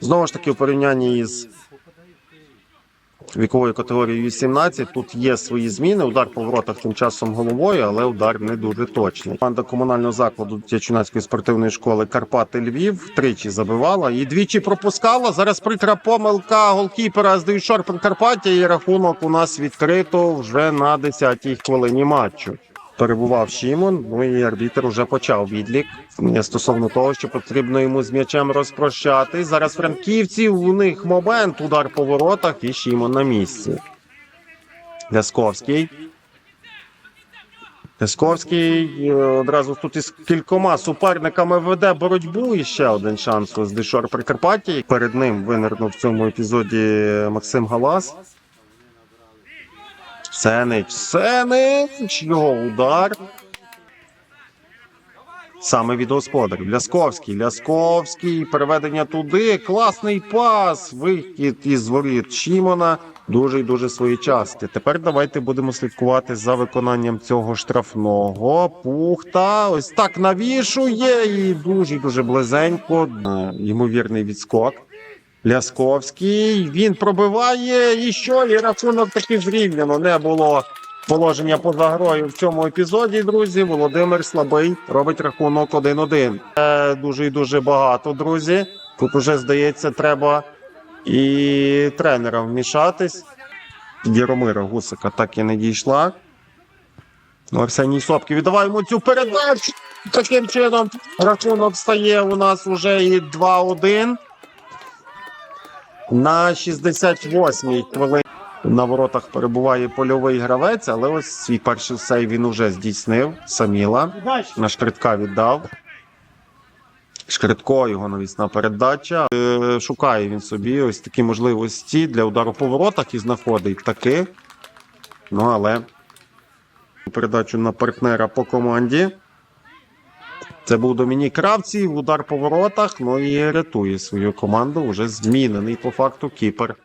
Знову ж таки, у порівнянні із віковою категорією 18 тут є свої зміни. Удар по воротах тим часом головою, але удар не дуже точний. Команда комунального закладу Тячунацької спортивної школи Карпати Львів тричі забивала і двічі пропускала. Зараз прикра помилка голкіпера з Дейшор Прикарпаття. І рахунок у нас відкрито вже на 10-й хвилині матчу. Перебував Шімон, ну і арбітер вже почав відлік е, стосовно того, що потрібно йому з м'ячем розпрощати. Зараз франківці у них момент, удар по воротах, і Шімон на місці. Лясковський. Лясковський е, одразу тут із кількома суперниками веде боротьбу. І ще один шанс у Здишор Прикарпаття. Перед ним винирнув в цьому епізоді Максим Галас. Сенич, Сенич, його удар. Саме від господарів. Лясковський, Лясковський, переведення туди. Класний пас. Вихід із воріт Шімона. Дуже і дуже своєчасний. Тепер давайте будемо слідкувати за виконанням цього штрафного. Пухта. Ось так навішує. І дуже дуже близенько. Е, Ймовірний відскок. Лясковський. Він пробиває. І що? І рахунок таки зрівняно. Не було положення поза грою в цьому епізоді, друзі. Володимир Слабий робить рахунок 1-1. Е, Дуже і дуже багато, друзі. Тут уже здається, треба і тренера вмішатись. Яромира Гусика так і не дійшла. Ну, Арсеній Сопки віддавай йому цю передачу. Таким чином рахунок стає у нас уже і 2-1. На 68-й хвилині на воротах перебуває польовий гравець, але ось свій перший сейв він уже здійснив. Саміла на Шкритка віддав. Шкритко його навісна передача. Е, Шукає він собі ось такі можливості для удару по воротах і знаходить таки. Ну але передачу на партнера по команді. Це був Домінік Кравців, удар по воротах. Ну і рятує свою команду. Уже змінений по факту кіпер